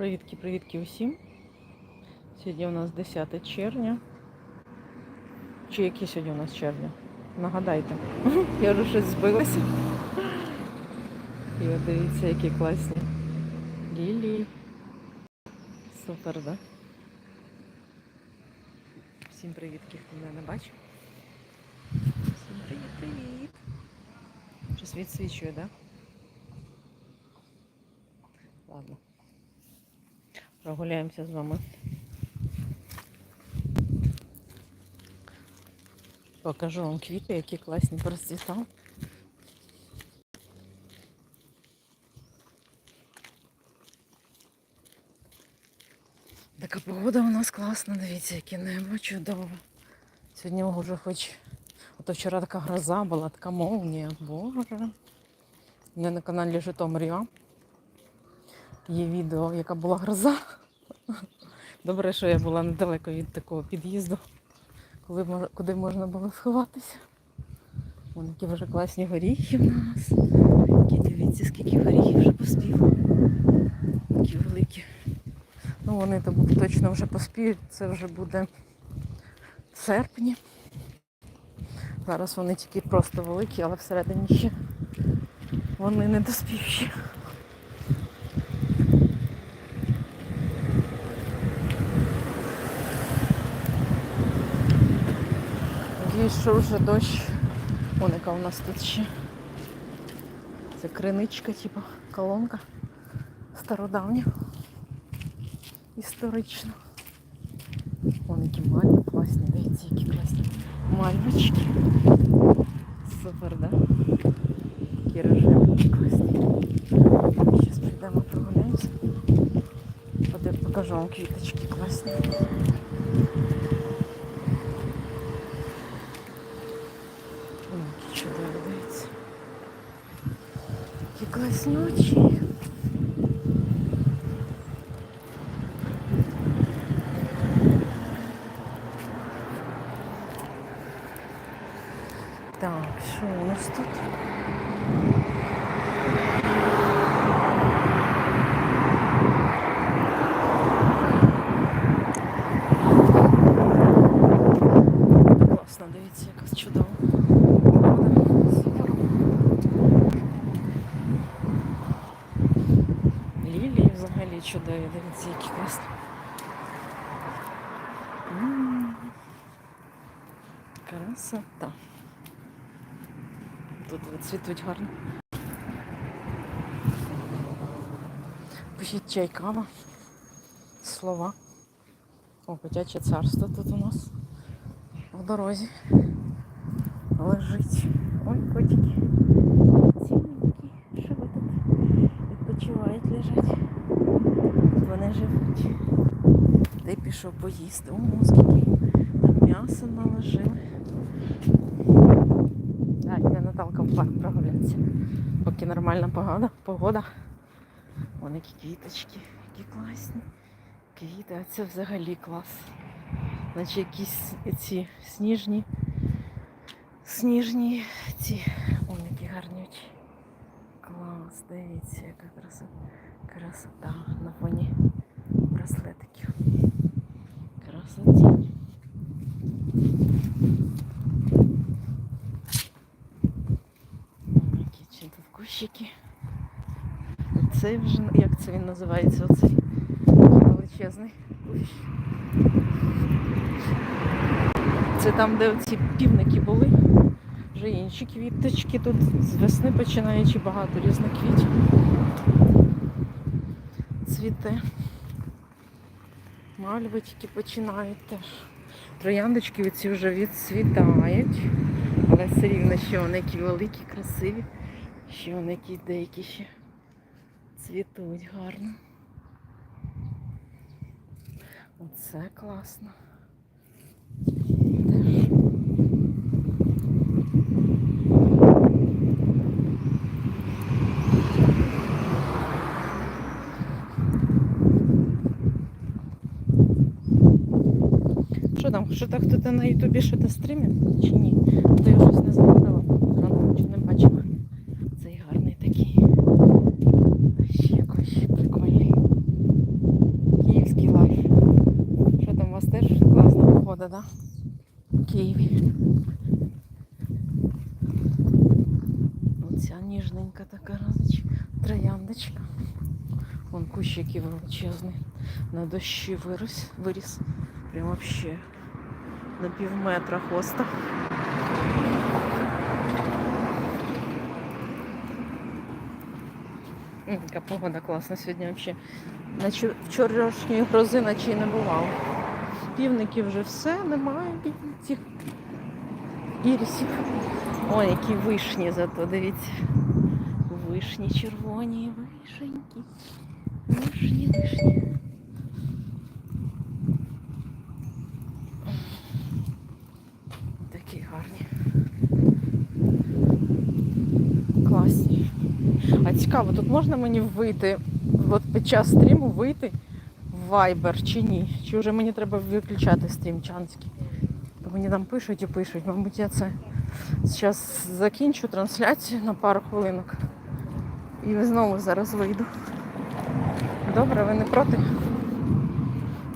Привітки, привітки усім. Сьогодні у нас 10 червня. Чи яке сьогодні у нас червня? Нагадайте. Я вже щось збилася. І от дивіться, які класні. Лілії. Супер, да? Всім привітки, хто мене не бачив. Всім привіт, привіт. Щось відсвічує, да? Прогуляємося з вами. Покажу вам квіти, які класні процвітали. Така погода у нас класна, дивіться, яке небо чудове. Сьогодні вже хоч. Ото вчора така гроза була, така молнія. Боже. У мене на каналі Житомир є відео, яка була гроза. Добре, що я була недалеко від такого під'їзду, куди можна було сховатися. Вон які вже класні горіхи в нас. Які дивіться, скільки горіхів вже поспіло. Такі великі. Ну вони то точно вже поспіють. Це вже буде в серпні. Зараз вони тільки просто великі, але всередині ще вони не доспівші. Що вже дощ. Вон яка у нас тут ще. Це криничка, типу колонка стародавня. Історична. Вон які мальви класні, дивіться, які класні мальвочки. Супер, да? Які рожеві класні. Зараз прийдемо прогуляємося. Покажу вам квіточки класні. Ой, які чудові, дивіться. Які ночі. Так, що у нас тут? Класно, дивіться, якась чудова. погода. Супер. Взагалі чудові, дивіться, які класні. Красота. Тут цвітуть гарно. Пишіть чай, кава, слова. О, котяче царство тут у нас в дорозі лежить. Ой, котики. Ціленькі. Що ви тут відпочивають, лежать? Вони живуть. Й пішов поїсти. О, скільки там м'яса наложили. Так, йде Наталка в парк прогулятися. Поки нормальна погода. погода. Вон які квіточки, які класні. Квіти, а це взагалі клас. Наче якісь ці сніжні, сніжні ці. Вон які гарнючі. Клас, дивіться, яка краса, красота на фоні браслетиків. Красоті. Які чи кущики. Цей вже, як це він називається, оцей величезний кущ. Це там, де ці півники були. Вже інші квіточки. Тут з весни починаючи багато різних квітів. Цвіте. Мальви тільки починають теж. Трояндочки ці вже відцвітають. Але все рівно ще вони які великі, красиві. Ще вони які деякі ще цвітуть гарно. Оце класно. Що там? Що так хто-то на ютубі що-то стрімив чи ні? То я щось не згадала. Рано чи не бачила. Цей гарний такий. Ще якось прикольний. Київський лайф. Що там у вас теж класна погода, да? Києві. Оця ніжненька така разочка. Трояндочка. Вон кущики величезний. На дощі виріс. виріс. Прям вообще на пів метра хоста. М, Яка погода класна сьогодні взагалі. Наче вчорашньої грози наче й не бувало. Півників вже все, немає цих ірісів. Ой, які вишні зато, дивіться. Вишні червоні, вишенькі. Вишні, вишні. Такі гарні. Класні. А цікаво, тут можна мені вийти, от під час стріму вийти в Viber чи ні? Чи вже мені треба виключати стрім чанський? Мені там пишуть і пишуть. Мабуть, я це зараз закінчу трансляцію на пару хвилинок. І знову зараз вийду. Добре, ви не проти?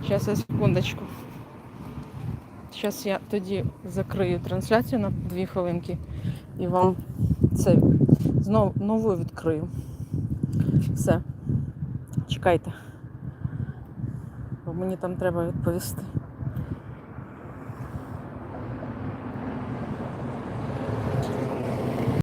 Зараз я секундочку. Зараз я тоді закрию трансляцію на дві хвилинки і вам це знову нову відкрию. Все. Чекайте. Бо мені там треба відповісти.